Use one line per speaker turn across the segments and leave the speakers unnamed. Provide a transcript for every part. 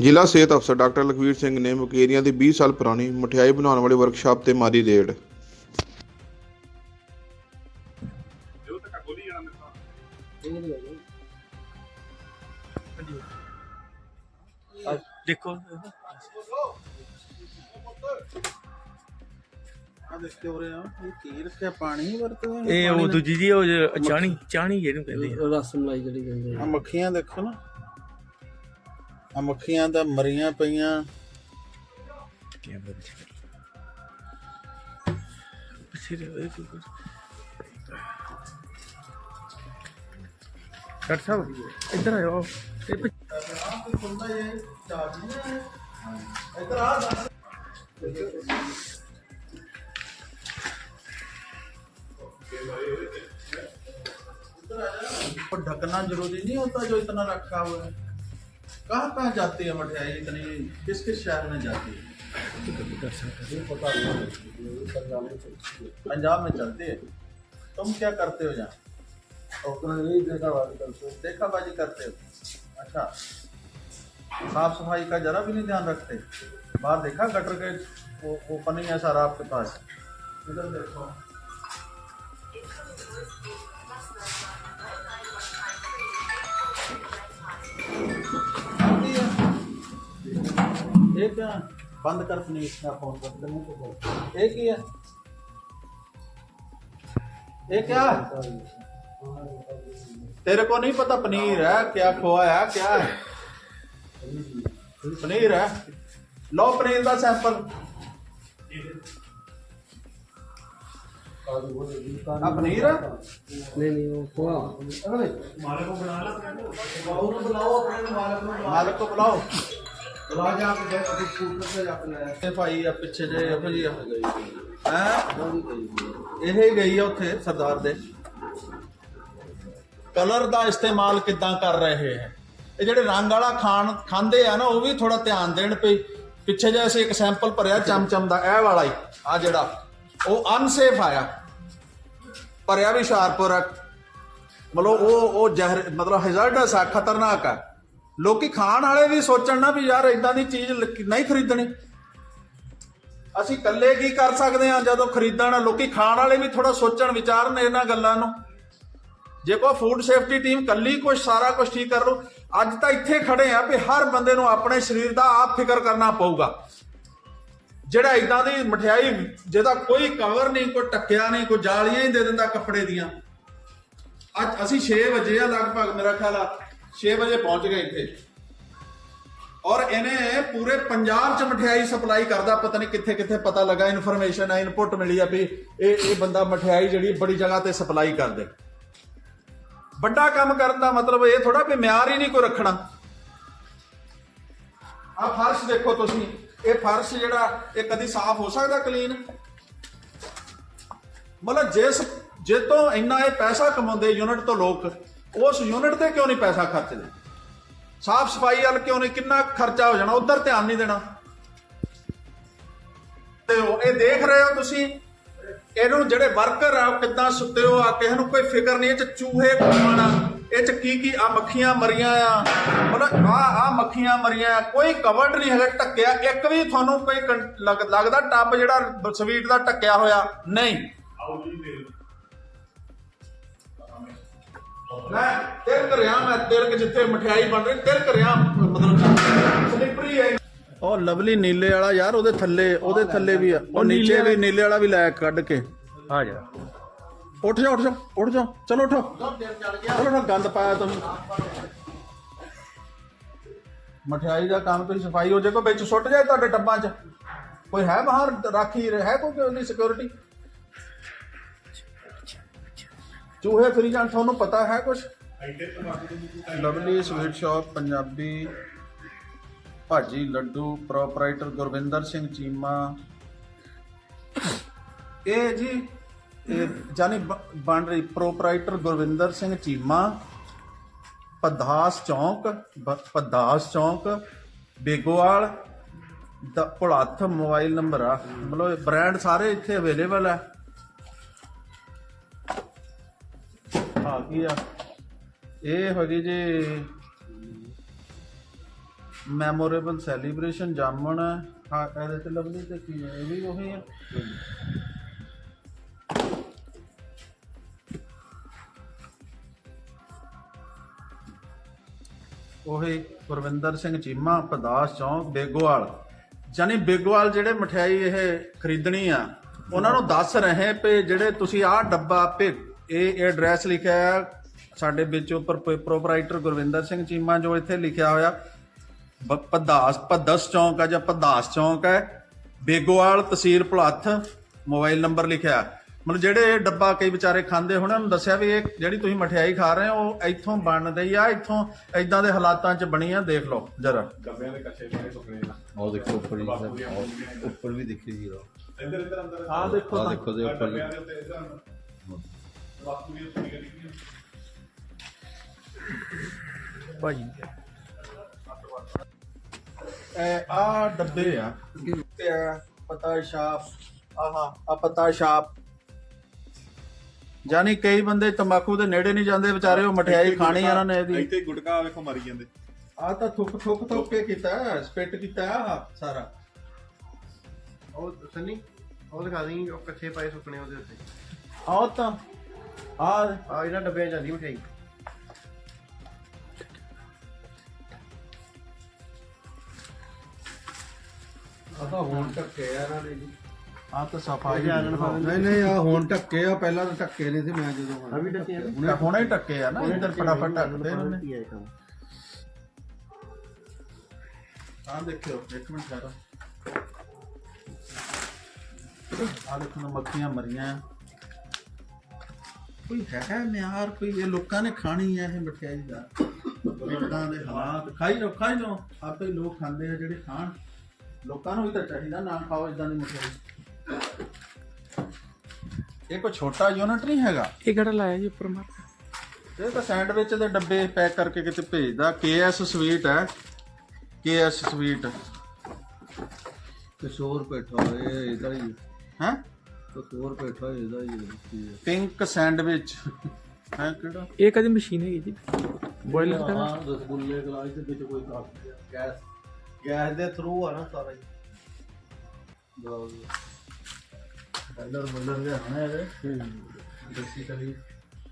ਜ਼ਿਲ੍ਹਾ ਸਿਹਤ ਅਫਸਰ ਡਾਕਟਰ ਲਖਵੀਰ ਸਿੰਘ ਨੇ ਮੁਕੇਰੀਆਂ ਦੀ 20 ਸਾਲ ਪੁਰਾਣੀ ਮਠਿਆਈ ਬਣਾਉਣ ਵਾਲੀ ਵਰਕਸ਼ਾਪ ਤੇ ਮਾਰੀ ਰੇਡ।
ਦੇਖੋ।
ਆ ਦੇਖਦੇ ਹੋ ਰਹੇ ਆ ਇਹ ਕੀ ਰੱਖਿਆ? ਪਾਣੀ ਵਰਤਦੇ
ਇਹ ਉਹ ਦੂਜੀ ਜੀ ਉਹ ਚਾਣੀ ਚਾਣੀ ਜਿਹਨੂੰ ਕਹਿੰਦੇ ਆ।
ਰਸ ਮਲਾਈ ਜਿਹੜੀ ਕਹਿੰਦੇ
ਆ। ਮੱਖੀਆਂ ਦੇਖੋ ਨਾ। ਆ ਮੱਖੀਆਂ ਦਾ ਮਰੀਆਂ ਪਈਆਂ
ਕੈਮਰਾ ਪਿੱਛੇ ਕਰ ਪਿੱਛੇ ਦੇ ਇਹ ਕੀ ਕੁਝ ਡਾਕਟਰ ਸਾਹਿਬ ਇੱਧਰ ਆਓ ਇਹ ਪਿੱਛੇ-
और ढकना जरूरी नहीं होता जो इतना रखा हुआ है कहाँ कहाँ जाती है मठियाई इतनी किस किस शहर में जाती है पंजाब में चलती है तुम क्या करते हो यहाँ देखा बाजी करते हो अच्छा साफ सफाई का जरा भी नहीं ध्यान रखते बाहर देखा गटर के वो ओपनिंग है सारा आपके पास इधर देखो ਬੰਦ ਕਰ ਇਹ ਕੀ ਹੈ ਇਹ ਤੇਰੇ ਕੋ ਨਹੀਂ ਪਤਾ ਪਨੀਰ ਹੈ ਕਿਆ ਖੋਆ ਹੈ ਕਿਆ ਹੈ? ਪਨੀਰ ਹੈ। ਲਓ ਪਨੀਰ ਦਾ ਸੈਂਪਲ ਆ ਪਨੀਰ
ਨਹੀਂ ਨਹੀਂ ਉਹ ਖੋਆ।
ਮਾਲਕ ਨੂੰ ਬੁਲਾ ਲਾ। ਮਾਲਕ ਨੂੰ ਬੁਲਾਓ। ਮਾਲਕ ਨੂੰ ਬੁਲਾਓ। ਸਰਦਾਰ ਕਲਰ ਦਾ ਇਸਤੇਮਾਲ ਕਿੱਦਾਂ ਕਰ ਰਹੇ ਹੈ? ਇਹ ਜਿਹੜੇ ਰੰਗ ਵਾਲਾ ਖਾਣ ਖਾਂਦੇ ਆ ਨਾ ਉਹ ਵੀ ਥੋੜਾ ਧਿਆਨ ਦੇਣ ਪਈ ਪਿੱਛੇ ਜੇ ਅਸੀਂ ਇੱਕ ਸੈਂਪਲ ਭਰਿਆ ਚਮਚਮ ਦਾ ਇਹ ਵਾਲਾ ਹੀ ਆ ਜਿਹੜਾ। ਉਹ ਅਨਸੇਫ ਆਇਆ। ਭਰਿਆ ਵੀ ਸ਼ਾਰਪੁਰ ਮਤਲਬ ਉਹ ਉਹ ਜ਼ਹਿਰ ਮਤਲਬ ਹਜਰਡਸ ਆ ਖਤਰਨਾਕ ਆ। ਲੋਕੀ ਖਾਣ ਵਾਲੇ ਵੀ ਸੋਚਣ ਨਾ ਵੀ ਯਾਰ ਇਦਾਂ ਦੀ ਚੀਜ਼ ਨਹੀਂ ਖਰੀਦਣੀ। ਅਸੀਂ ਇਕੱਲੇ ਕੀ ਕਰ ਸਕਦੇ ਆ ਜਦੋਂ ਖਰੀਦਣ? ਲੋਕੀ ਖਾਣ ਵਾਲੇ ਵੀ ਥੋੜਾ ਸੋਚਣ ਵਿਚਾਰਨ ਇਹਨਾਂ ਗੱਲਾਂ ਨੂੰ। ਜੇ ਕੋਈ ਫੂਡ ਸੇਫਟੀ ਟੀਮ ਕੱਲੀ ਕੁਝ ਸਾਰਾ ਕੁਝ ਠੀਕ ਕਰ ਲੂ ਅੱਜ ਤਾਂ ਇੱਥੇ ਖੜੇ ਆ ਵੀ ਹਰ ਬੰਦੇ ਨੂੰ ਆਪਣੇ ਸਰੀਰ ਦਾ ਆਪ ਫਿਕਰ ਕਰਨਾ ਪਊਗਾ। ਜਿਹੜਾ ਇਦਾਂ ਦੀ ਮਠਿਆਈ, ਜਿਹਦਾ ਕੋਈ ਕਵਰ ਨਹੀਂ, ਕੋਈ ਟੱਕਿਆ ਨਹੀਂ, ਕੋਈ ਜਾਲੀਆਂ ਹੀ ਦੇ ਦਿੰਦਾ ਕੱਪੜੇ ਦੀਆਂ। ਅੱਜ ਅਸੀਂ 6 ਵਜੇ ਆ ਲਗਭਗ ਮੇਰਾ ਖਿਆਲ ਆ। 6 ਵਜੇ ਪਹੁੰਚ ਗਏ ਇੱਥੇ। ਔਰ ਇਹਨੇ ਪੂਰੇ ਪੰਜਾਬ ਚ ਮਠਿਆਈ ਸਪਲਾਈ ਕਰਦਾ, ਪਤਾ ਨਹੀਂ ਕਿੱਥੇ ਕਿੱਥੇ ਪਤਾ ਲੱਗਾ ਇਨਫੋਰਮੇਸ਼ਨ ਆ ਇਨਪੁਟ ਮਿਲੀ ਆ ਵੀ ਇਹ ਇਹ ਬੰਦਾ ਮਠਿਆਈ ਜਿਹੜੀ ਬੜੀ ਜਗ੍ਹਾ ਤੇ ਸਪਲਾਈ ਕਰਦੇ। ਵੱਡਾ ਕੰਮ ਕਰਨ ਦਾ ਮਤਲਬ ਇਹ ਥੋੜਾ ਵੀ ਮਿਆਰ ਹੀ ਨਹੀਂ ਕੋਈ ਰੱਖਣਾ। ਆ ਫਰਸ਼ ਦੇਖੋ ਤੁਸੀਂ, ਇਹ ਫਰਸ਼ ਜਿਹੜਾ, ਇਹ ਕਦੀ ਸਾਫ਼ ਹੋ ਸਕਦਾ ਕਲੀਨ ਮਤਲਬ ਜਿਸ ਜੇ ਤੋਂ ਇੰਨਾ ਇਹ ਪੈਸਾ ਕਮਾਉਂਦੇ ਯੂਨਿਟ ਤੋਂ ਲੋਕ ਉਸ ਯੂਨਿਟ ਤੇ ਕਿਉਂ ਨਹੀਂ ਪੈਸਾ ਖਰਚਦੇ? ਸਾਫ਼ ਸਫ਼ਾਈ ਵੱਲ ਕਿਉਂ ਨਹੀਂ? ਕਿੰਨਾ ਖਰਚਾ ਹੋ ਜਾਣਾ? ਉਧਰ ਧਿਆਨ ਨਹੀਂ ਦੇਣਾ। ਤੇ ਉਹ ਇਹ ਦੇਖ ਰਹੇ ਹੋ ਤੁਸੀਂ? ਇਹਨੂੰ ਜਿਹੜੇ ਵਰਕਰ ਆ ਕਿੱਦਾਂ ਸੁੱਤੇ ਹੋ? ਆ ਕਿਸੇ ਨੂੰ ਕੋਈ ਫਿਕਰ ਨਹੀਂ ਇਹ ਚ ਚੂਹੇ ਘੁੰਮਣ ਇਹ ਚ ਕੀ ਕੀ ਆ ਮੱਖੀਆਂ ਮਰੀਆਂ ਆ। ਮਤਲਬ ਆ ਆ ਮੱਖੀਆਂ ਮਰੀਆਂ ਆ, ਕੋਈ ਕਵਰਡ ਨਹੀਂ ਹੈਗਾ ਟੱਕਿਆ ਇੱਕ ਵੀ ਤੁਹਾਨੂੰ ਕੋਈ ਲੱਗਦਾ ਟੱਬ ਜਿਹੜਾ ਸਵੀਟ ਦਾ ਟੱਕਿਆ ਹੋਇਆ? ਨਹੀਂ। ਮੈਂ ਤਿਲਕ ਰਿਹਾ ਮੈਂ ਤਿਲਕ ਜਿੱਥੇ ਮਠਿਆਈ ਬਣ ਰਹੀ ਤਿਲਕ ਰਿਹਾ ਮਤਲਬ ਸਲਿਪਰੀ ਹੈ। ਉਹ ਲਵਲੀ ਨੀਲੇ ਵਾਲਾ ਯਾਰ ਉਹਦੇ ਥੱਲੇ ਉਹਦੇ ਥੱਲੇ ਵੀ ਆ। ਉਹ ਨੀਚੇ ਵੀ ਨੀਲੇ ਵਾਲਾ ਵੀ ਲੈ ਕੱਢ ਕੇ।
ਆ ਜਾ।
ਉੱਠ ਜਾ ਉੱਠ ਜਾ ਉੱਠ ਜਾ ਚਲੋ ਉਠੋ। ਚਲੋ ਨਾ ਗੰਦ ਪਾਇਆ ਤੁਸੀਂ ਮਠਿਆਈ ਦਾ ਕੰਮ ਤੁਸੀਂ ਸਫ਼ਾਈ ਹੋ ਜੇ ਕੋਈ ਵਿੱਚ ਸੁੱਟ ਜਾਏ ਤੁਹਾਡੇ ਟੱਬਾਂ 'ਚ। ਕੋਈ ਹੈ ਬਾਹਰ ਰਾਖੀ ਹੈ ਕੋਈ ਉਹਦੀ ਸਿਕਿਉਰਿਟੀ ਚੂਹੇ ਫਿਰੀ ਜਾਣ ਤੁਹਾਨੂੰ ਪਤਾ ਹੈ ਕੁਝ Lovely sweet shop Punjabi bhaji laddu proprietor Gurvinder Singh Cheema. ਇਹ ਜੀ ਇਹ ਜਾਨੀ ਬਣ ਰਹੀ ਪ੍ਰੋਪਰਾਈਟਰ ਗੁਰਵਿੰਦਰ ਸਿੰਘ ਚੀਮਾ ਪਧਾਸ ਚੌਂਕ ਪਧਾਸ ਚੌਂਕ ਬੇਗੋਵਾਲ ਦਾ ਭੁਲੱਥ ਮੋਬਾਈਲ ਨੰਬਰ ਆ। ਮਤਲਬ ਬ੍ਰਾਂਡ ਸਾਰੇ ਇੱਥੇ ਅਵੇਲੇਬਲ ਆ। ਆ ਕੀ ਆ? ਇਹ ਹੈਗੀ ਜੀ ਮੈਮੋਰੇਬਲ ਸੈਲੀਬ੍ਰੇਸ਼ਨ ਜਾਮਣ ਹਾਂ। ਇਹਦੇ ਤੇ ਲਵਲੀ ਤੇ ਕੀ ਹੈ? ਇਹ ਵੀ ਉਹੀ ਹੈ। ਉਹੀ ਗੁਰਵਿੰਦਰ ਸਿੰਘ ਚੀਮਾ ਪਦਾਸ ਚੌਂਕ, ਬੇਗੋਵਾਲ। ਜਾਨੀ ਬੇਗੋਵਾਲ ਜਿਹੜੇ ਮਠਿਆਈ ਇਹ ਖਰੀਦਣੀ ਆ, ਉਹਨਾਂ ਨੂੰ ਦੱਸ ਰਹੇ ਪਏ ਜਿਹੜੇ ਤੁਸੀਂ ਆਹ ਡੱਬਾ ਪੇ ਇਹ ਐਡਰੈਸ ਲਿਖਿਆ ਹੈ ਸਾਡੇ ਵਿੱਚ ਉੱਪਰ ਪ੍ਰੋਪਰਾਈਟਰ ਗੁਰਵਿੰਦਰ ਸਿੰਘ ਚੀਮਾ ਜੋ ਇੱਥੇ ਲਿਖਿਆ ਹੋਇਆ। ਪਦਾਸ ਪਦਸ ਚੌਂਕ ਆ ਜਾਂ ਪਦਾਸ ਚੌਂਕ ਹੈ। ਬੇਗੋਵਾਲ ਤਹਿਸੀਲ ਭਲੱਥ ਮੋਬਾਈਲ ਨੰਬਰ ਲਿਖਿਆ। ਮਤਲਬ ਜਿਹੜੇ ਇਹ ਡੱਬਾ ਕਈ ਵਿਚਾਰੇ ਖਾਂਦੇ ਹੋਣੇ ਉਹਨੂੰ ਦੱਸਿਆ ਵੀ ਇਹ ਜਿਹੜੀ ਤੁਸੀਂ ਮਠਿਆਈ ਖਾ ਰਹੇ ਹੋ ਉਹ ਇੱਥੋਂ ਬਣ ਰਹੀ ਆ ਇੱਥੋਂ ਇਦਾਂ ਦੇ ਹਾਲਾਤਾਂ 'ਚ ਬਣੀ ਆ ਦੇਖ ਲਓ ਜਰਾ।
ਉਹ ਦੇਖੋ ਉੱਪਰ ਵੀ ਉੱਪਰ ਵੀ ਦੇਖੀ ਜੀ
ਆਹ। ਦੇਖੋ
ਆਹ
ਤਾਂ
ਦੇਖੋ ਦੇ ਉੱਪਰ ਵੀ।
ਭਾਜੀ
ਇਹ ਆ ਡੱਬੇ ਆ ਤੇ ਆ ਪਤਾ ਛਾਪ ਆਹਾ ਆ ਪਤਾ ਛਾਪ ਜਾਨੀ ਕਈ ਬੰਦੇ ਤੰਬਾਕੂ ਦੇ ਨੇੜੇ ਨਹੀਂ ਜਾਂਦੇ ਵਿਚਾਰੇ ਉਹ ਮਠਿਆਈ ਖਾਣੀ ਇਹਨਾਂ ਨੇ ਇਹਦੀ।
ਇੱਥੇ ਗੁਟਕਾ ਵੇਖੋ ਮਾਰੀ ਜਾਂਦੇ।
ਆ ਤਾਂ ਥੁੱਕ ਥੁੱਕ ਥੁੱਕ ਕੇ ਕੀਤਾ ਸਪਿਟ ਕੀਤਾ ਆ ਸਾਰਾ।
ਉਹ ਸੰਨੀ ਉਹ ਦਿਖਾ ਦੇਂਗੀ ਉਹ ਕੱਚੇ ਪਾਏ ਸੁੱਕਣੇ ਉਹਦੇ ਉੱਤੇ।
ਆਹ ਤਾਂ ਆ
ਆ ਇਹਨਾਂ ਡੱਬਿਆਂ 'ਚ ਜਾਂਦੀ ਮਠਿਆਈ।
ਆਪਾਂ ਹੁਣ ਟੱਕੇ ਆ ਇਹਨਾਂ ਨੇ ਜੀ।
ਆ ਤਾਂ ਸਫ਼ਾਈ
ਨਹੀਂ ਨਹੀਂ ਆ ਹੁਣ ਟੱਕੇ ਆ ਪਹਿਲਾਂ ਤਾਂ ਟੱਕੇ ਨਹੀਂ ਸੀ ਮੈਂ ਜਦੋਂ ਆਇਆ।
ਵੀ ਟੱਕੇ ਆ
ਹੁਣੇ ਹੁਣੇ ਟੱਕੇ ਆ ਨਾ ਇੱਧਰ ਫਟਾਫਟ ਟੱਕਦੇ ਨੇ। ਆ ਦੇਖਿਓ ਇੱਕ ਮਿੰਟ ਠਹਿਰੋ ਆ ਦੇਖੋ ਨਾ ਮੱਖੀਆਂ ਮਰੀਆਂ। ਕੋਈ ਹੈ ਮਿਆਰ ਕੋਈ ਇਹ ਲੋਕਾਂ ਨੇ ਖਾਣੀ ਹੈ ਇਹ ਮਠਿਆਈ ਦਾ। ਇਦਾਂ ਦੇ ਹਾਲਾਤ ਖਾਈ ਲੋ ਖਾਈ ਲੋ ਆਪੇ ਲੋਕ ਖਾਂਦੇ ਆ ਜਿਹੜੇ ਖਾਣ। ਲੋਕਾਂ ਨੂੰ ਵੀ ਤਾਂ ਚਾਹੀਦਾ ਨਾ ਖਾਓ ਇਦਾਂ ਦੀ ਮਠਿਆਈ। ਇਹ ਕੋਈ ਛੋਟਾ ਯੂਨਿਟ ਨਹੀਂ ਹੈਗਾ?
ਇਹ ਕਿਹੜਾ ਲਾਇਆ ਜੀ ਉੱਪਰ ਮਾਰ
ਇਹ ਤਾਂ ਸੈਂਡਵਿਚ ਦੇ ਡੱਬੇ ਪੈਕ ਕਰਕੇ ਕਿਤੇ ਭੇਜਦਾ। ਕੇਐਸ ਸਵੀਟ ਹੈ। ਕੇਐਸ ਸਵੀਟ
ਕਿਸ਼ੋਰ ਪੇਠਾ ਇਹ ਇਹਦਾ ਹੀ।
ਹੈ?
ਕਿਸ਼ੋਰ ਪੇਠਾ ਇਹਦਾ ਹੀ ਹੈ
ਪਿੰਕ ਸੈਂਡਵਿਚ। ਹੈ ਕਿਹੜਾ?
ਇਹ ਕਦੀ ਮਸ਼ੀਨ ਹੈਗੀ ਜੀ। ਬੋਇਲਰ ਦਾ
ਹਾਂ ਰਸਗੁੱਲੇ ਗਲਾਸ ਦੇ ਵਿੱਚ ਕੋਈ ਗੈਸ
ਗੈਸ ਦੇ ਥਰੂ ਆ ਨਾ ਸਾਰਾ ਹੀ।
ਕਲਰ ਬਲਰ ਦੇ ਹਣੇ ਇਹਦੇ। ਬੇਸਿਕਲੀ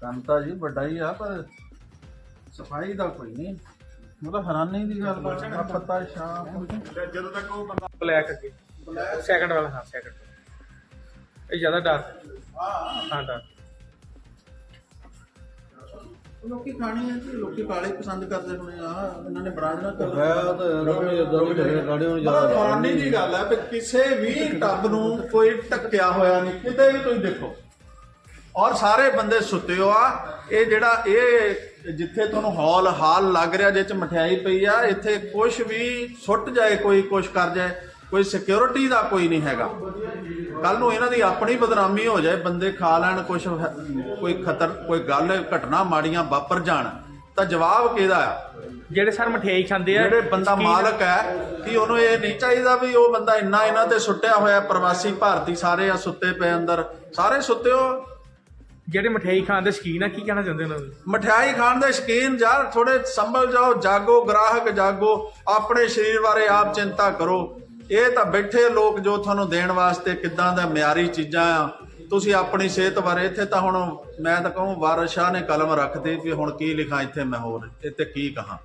ਕੰਮ ਤਾਂ ਜੀ ਵੱਡਾ ਹੀ ਆ ਪਰ ਸਫ਼ਾਈ ਦਾ ਕੋਈ ਨਹੀਂ। ਮਤਲਬ ਹੈਰਾਨੀ ਦੀ ਗੱਲ ਆ। ਪਤਾ ਸ਼ਾਮ
ਜਦੋਂ ਤੱਕ ਉਹ ਬੰਦਾ
ਬਲੈਕ ਅੱਗੇ। ਸੈਕੰਡ ਵਾਲਾ ਹਾਂ ਸੈਕੰਡ ਇਹ ਜ਼ਿਆਦਾ ਡਾਰਕ ਹਾਂ। ਡਾਰਕ
ਲੋਕੀ ਖਾਣੀ ਹੈ ਜੀ ਲੋਕੀ ਕਾਲੇ ਪਸੰਦ ਕਰਦੇ ਹੋਣੇ ਆ ਇਹਨਾਂ ਨੇ ਬਣਾ ਦੇਣਾ ਕਰ
ਹੈ ਤਾਂ
ਹੈਰਾਨੀ ਦੀ ਗੱਲ ਹੈ ਕਿ ਕਿਸੇ ਵੀ ਟੱਬ ਨੂੰ ਕੋਈ ਟੱਕਿਆ ਹੋਇਆ ਨਹੀਂ ਕਿਤੇ ਵੀ ਤੁਸੀਂ ਦੇਖੋ। ਔਰ ਸਾਰੇ ਬੰਦੇ ਸੁੱਤੇ ਹੋ ਆ ਇਹ ਜਿਹੜਾ ਇਹ ਜਿੱਥੇ ਤੁਹਾਨੂੰ ਹਾਲ ਹਾਲ ਲੱਗ ਰਿਹਾ ਜਿਹ ਚ ਮਠਿਆਈ ਪਈ ਆ ਇੱਥੇ ਕੁਝ ਵੀ ਸੁੱਟ ਜਾਏ ਕੋਈ ਕੁਝ ਕਰ ਜਾਏ ਕੋਈ ਸਿਕਿਉਰਿਟੀ ਦਾ ਕੋਈ ਨਹੀਂ ਹੈਗਾ। ਕੱਲ ਨੂੰ ਇਹਨਾਂ ਦੀ ਆਪਣੀ ਬਦਨਾਮੀ ਹੋ ਜਾਏ ਬੰਦੇ ਖਾ ਲੈਣ ਕੁਝ ਕੋਈ ਖਤਰ ਕੋਈ ਗੱਲ ਘਟਨਾ ਮਾੜੀਆਂ ਵਾਪਰ ਜਾਣ ਤਾਂ ਜਵਾਬ ਕਿਹਦਾ ਆ?
ਜਿਹੜੇ ਸਰ ਮਠਿਆਈ ਖਾਂਦੇ ਆ
ਜਿਹੜੇ ਬੰਦਾ ਮਾਲਕ ਹੈ ਕਿ ਉਹਨੂੰ ਇਹ ਨਹੀਂ ਚਾਹੀਦਾ ਵੀ ਉਹ ਬੰਦਾ ਇੰਨਾ ਇਹਨਾਂ ਤੇ ਸੁੱਟਿਆ ਹੋਇਆ ਪ੍ਰਵਾਸੀ ਭਾਰਤੀ ਸਾਰੇ ਆ ਸੁੱਤੇ ਪਏ ਅੰਦਰ ਸਾਰੇ ਸੁੱਤੇ ਹੋ?
ਜਿਹੜੇ ਮਠਿਆਈ ਖਾਣ ਦੇ ਸ਼ੌਕੀਨ ਆ ਕੀ ਕਹਿਣਾ ਚਾਹੁੰਦੇ ਉਹਨਾਂ ਨੂੰ?
ਮਠਿਆਈ ਖਾਣ ਦੇ ਸ਼ਕੀਨ ਯਾਰ ਥੋੜੇ ਸੰਭਲ ਜਾਓ ਜਾਗੋ ਗ੍ਰਾਹਕ ਜਾਗੋ ਆਪਣੇ ਸਰੀਰ ਬਾਰੇ ਆਪ ਚਿੰਤਾ ਕਰੋ। ਇਹ ਤਾਂ ਬੈਠੇ ਲੋਕ ਜੋ ਤੁਹਾਨੂੰ ਦੇਣ ਵਾਸਤੇ ਕਿੱਦਾਂ ਦਾ ਮਿਆਰੀ ਚੀਜ਼ਾਂ ਆ, ਤੁਸੀਂ ਆਪਣੀ ਸਿਹਤ ਬਾਰੇ ਇੱਥੇ ਤਾਂ ਹੁਣ ਮੈਂ ਤਾਂ ਕਹੂੰ ਵਾਰਿਸ ਸ਼ਾਹ ਨੇ ਕਲਮ ਰੱਖਦੇ ਵੀ ਹੁਣ ਕੀ ਲਿਖਾਂ ਇੱਥੇ ਮੈਂ ਹੋਰ, ਇੱਥੇ ਕੀ ਕਹਾਂ।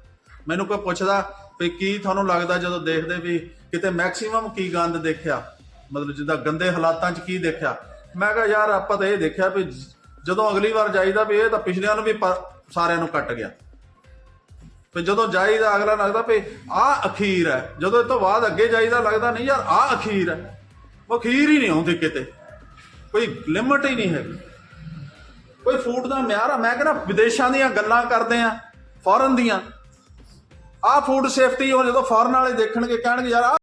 ਮੈਨੂੰ ਕੋਈ ਪੁੱਛਦਾ ਵੀ ਕੀ ਤੁਹਾਨੂੰ ਲੱਗਦਾ ਜਦੋਂ ਦੇਖਦੇ ਵੀ ਕਿਤੇ ਮੈਕਸਿਮਮ ਕੀ ਗੰਦ ਦੇਖਿਆ? ਮਤਲਬ ਜਿੱਦਾਂ ਗੰਦੇ ਹਾਲਾਤਾਂ 'ਚ ਕੀ ਦੇਖਿਆ? ਮੈਂ ਕਿਹਾ ਯਾਰ ਆਪਾਂ ਤਾਂ ਇਹ ਦੇਖਿਆ ਵੀ ਜਦੋਂ ਅਗਲੀ ਵਾਰ ਜਾਈਦਾ ਵੀ ਇਹ ਤਾਂ ਪਿਛਲਿਆਂ ਨੂੰ ਵੀ ਪ- ਸਾਰਿਆਂ ਨੂੰ ਕੱਟ ਗਿਆ। ਤੇ ਜਦੋਂ ਜਾਈਦਾ ਅਗਲਾ ਲੱਗਦਾ ਵੀ ਆਹ ਅਖੀਰ ਹੈ। ਜਦੋਂ ਇਹ ਤੋਂ ਬਾਅਦ ਅੱਗੇ ਜਾਈਦਾ ਲੱਗਦਾ ਨਹੀਂ ਯਾਰ, ਆਹ ਅਖੀਰ ਹੈ। ਉਹ ਅਖੀਰ ਹੀ ਨਹੀਂ ਆਉਂਦੀ ਕਿਤੇ। ਕੋਈ ਲਿਮਟ ਹੀ ਨਹੀਂ ਹੈਗੀ ਕੋਈ ਫੂਡ ਦਾ ਮਿਆਰ ਆ। ਮੈਂ ਕਹਿੰਦਾ ਵਿਦੇਸ਼ਾਂ ਦੀਆਂ ਗੱਲਾਂ ਕਰਦੇ ਆ ਫੋਰਨ ਦੀਆਂ। ਆਹ ਫੂਡ ਸੇਫਟੀ ਉਹ ਜਦੋਂ ਫੋਰਨ ਵਾਲੇ ਦੇਖਣਗੇ, ਕਹਿਣਗੇ, ਯਾਰ ਆਹ